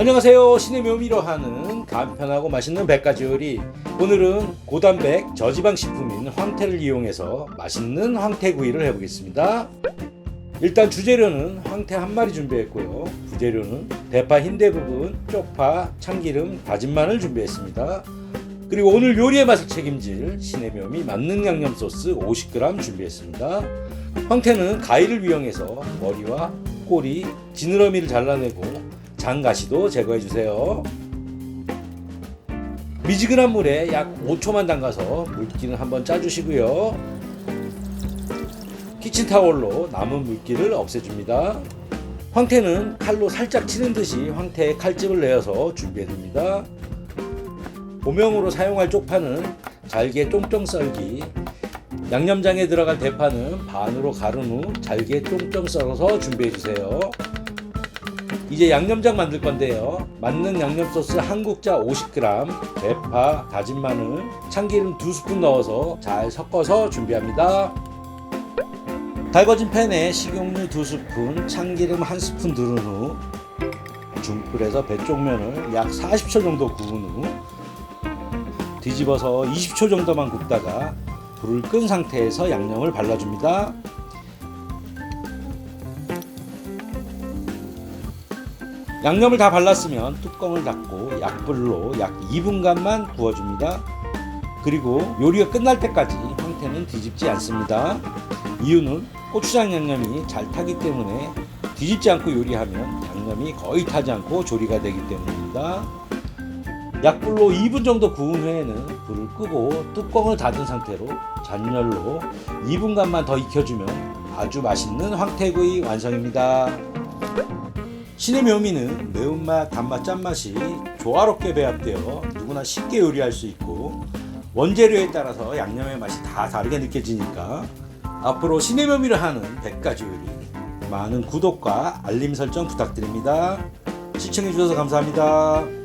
안녕하세요. 신의 묘미로 하는 간편하고 맛있는 100가지 요리. 오늘은 고단백 저지방 식품인 황태를 이용해서 맛있는 황태구이를 해보겠습니다. 일단 주재료는 황태 한 마리 준비했고요. 부재료는 대파 흰대 부분, 쪽파, 참기름, 다진 마늘 준비했습니다. 그리고 오늘 요리의 맛을 책임질 신의 묘미 만능 양념 소스 50g 준비했습니다. 황태는 가위를 이용해서 머리와 꼬리, 지느러미를 잘라내고 장가시도 제거해 주세요. 미지근한 물에 약 5초만 담가서 물기는 한번 짜주시고요. 키친타올로 남은 물기를 없애줍니다. 황태는 칼로 살짝 치는 듯이 황태에 칼집을 내어서 준비해둡니다. 고명으로 사용할 쪽파는 잘게 쫑쫑 썰기, 양념장에 들어갈 대파는 반으로 가른 후 잘게 쫑쫑 썰어서 준비해주세요. 이제 양념장 만들 건데요. 만능 양념 소스 한 국자 50g, 대파, 다진 마늘, 참기름 2스푼 넣어서 잘 섞어서 준비합니다. 달궈진 팬에 식용유 2스푼, 참기름 1스푼 두른 후 중불에서 배 쪽면을 약 40초 정도 구운 후 뒤집어서 20초 정도만 굽다가 불을 끈 상태에서 양념을 발라줍니다. 양념을 다 발랐으면 뚜껑을 닫고 약불로 약 2분간만 구워줍니다. 그리고 요리가 끝날 때까지 황태는 뒤집지 않습니다. 이유는 고추장 양념이 잘 타기 때문에 뒤집지 않고 요리하면 양념이 거의 타지 않고 조리가 되기 때문입니다. 약불로 2분 정도 구운 후에는 불을 끄고 뚜껑을 닫은 상태로 잔열로 2분간만 더 익혀주면 아주 맛있는 황태구이 완성입니다. 신의 묘미는 매운맛, 단맛, 짠맛이 조화롭게 배합되어 누구나 쉽게 요리할 수 있고 원재료에 따라서 양념의 맛이 다 다르게 느껴지니까 앞으로 신의 묘미를 하는 100가지 요리 많은 구독과 알림 설정 부탁드립니다. 시청해주셔서 감사합니다.